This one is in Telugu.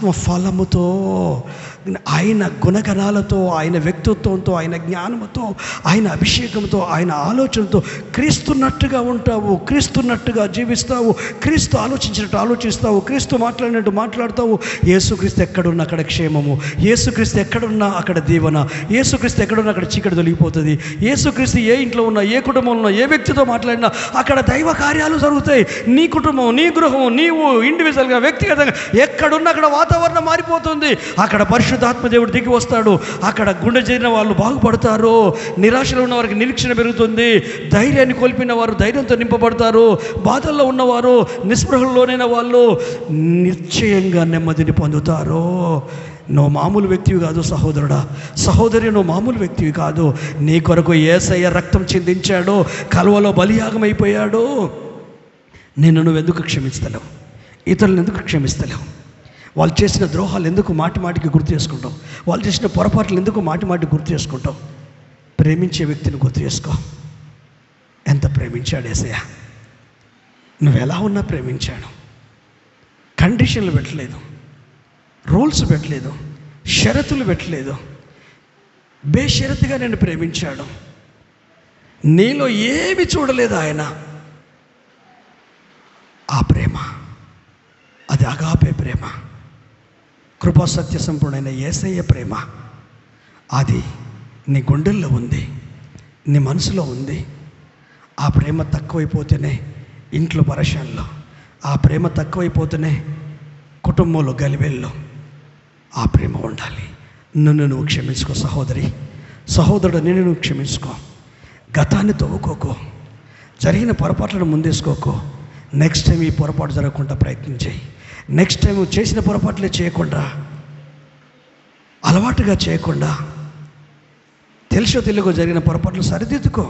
ఆత్మ ఫలముతో ఆయన గుణగణాలతో ఆయన వ్యక్తిత్వంతో ఆయన జ్ఞానముతో ఆయన అభిషేకంతో ఆయన ఆలోచనతో క్రీస్తున్నట్టుగా ఉంటావు క్రీస్తున్నట్టుగా జీవిస్తావు క్రీస్తు ఆలోచించినట్టు ఆలోచిస్తావు క్రీస్తు మాట్లాడినట్టు మాట్లాడతావు. యేసుక్రీస్తు ఎక్కడున్నా అక్కడ క్షేమము. యేసుక్రీస్తు ఎక్కడున్నా అక్కడ దీవన. యేసుక్రీస్తు ఎక్కడున్నా అక్కడ చీకటి తొలగిపోతుంది. యేసుక్రీస్తు ఏ ఇంట్లో ఉన్నా ఏ కుటుంబంలో ఉన్నా ఏ వ్యక్తితో మాట్లాడినా అక్కడ దైవ కార్యాలు జరుగుతాయి. నీ కుటుంబం నీ గృహం నీవు ఇండివిజువల్గా వ్యక్తిగతంగా ఎక్కడున్నా అక్కడ వాతావరణం మారిపోతుంది. అక్కడ పరిశుద్ధాత్మ దేవుడు దిగి వస్తాడు. అక్కడ గుండె చేరిన వాళ్ళు బాగుపడతారు. నిరాశలో ఉన్న వారికి నిరీక్షణ పెరుగుతుంది. ధైర్యాన్ని కోల్పోయిన వారు ధైర్యంతో నింపబడతారు. బాధల్లో ఉన్నవారు నిస్పృహల్లోనైన వాళ్ళు నిశ్చయంగా నెమ్మదిని పొందుతారు. నువ్వు మామూలు వ్యక్తివి కాదు సహోదరుడా. సహోదరి నువ్వు మామూలు వ్యక్తివి కాదు. నీ కొరకు ఏసయ్య రక్తం చిందించాడు. కలువలో బలియాగం అయిపోయాడు నిన్ను నువ్వు ఎందుకు క్షమిస్తలేవు ఇతరులను ఎందుకు క్షమిస్తలేవు వాళ్ళు చేసిన ద్రోహాలు ఎందుకు మాటి మాటికి గుర్తు చేసుకుంటాం వాళ్ళు చేసిన పొరపాట్లు ఎందుకు మాటి మాటికి గుర్తు చేసుకుంటాం ప్రేమించే వ్యక్తిని గుర్తు చేసుకో. ఎంత ప్రేమించాడు ఏసయ్య? నువ్వు ఎలా ఉన్నా ప్రేమించాడు. కండిషన్లు పెట్టలేదు. రూల్స్ పెట్టలేదు. షరతులు పెట్టలేదు. బేషరతుగా నేను ప్రేమించాడు. నీలో ఏమి చూడలేదు ఆయన. ఆ ప్రేమ. అది అగాపే ప్రేమ. కృపా సత్య సంపూర్ణమైన ఏసయ్య ప్రేమ. అది నీ గుండెల్లో ఉంది నీ మనసులో ఉంది. ఆ ప్రేమ తక్కువైపోతేనే ఇంట్లో పరశాల్లో ఆ ప్రేమ తక్కువైపోతేనే కుటుంబంలో గలివేల్లో ఆ ప్రేమ ఉండాలి. నన్ను నువ్వు క్షమించుకో సహోదరి. సహోదరుడు నేను నువ్వు క్షమించుకో. గతాన్ని తవ్వుకోకో. జరిగిన పొరపాట్లను ముందేసుకోకో. నెక్స్ట్ టైం ఈ పొరపాటు జరగకుండా ప్రయత్నం చేయి నెక్స్ట్ టైం చేసిన పొరపాట్లే చేయకుండా అలవాటుగా చేయకుండా తెలుసో తెలుగు జరిగిన పొరపాట్లు సరిదిద్దుకో.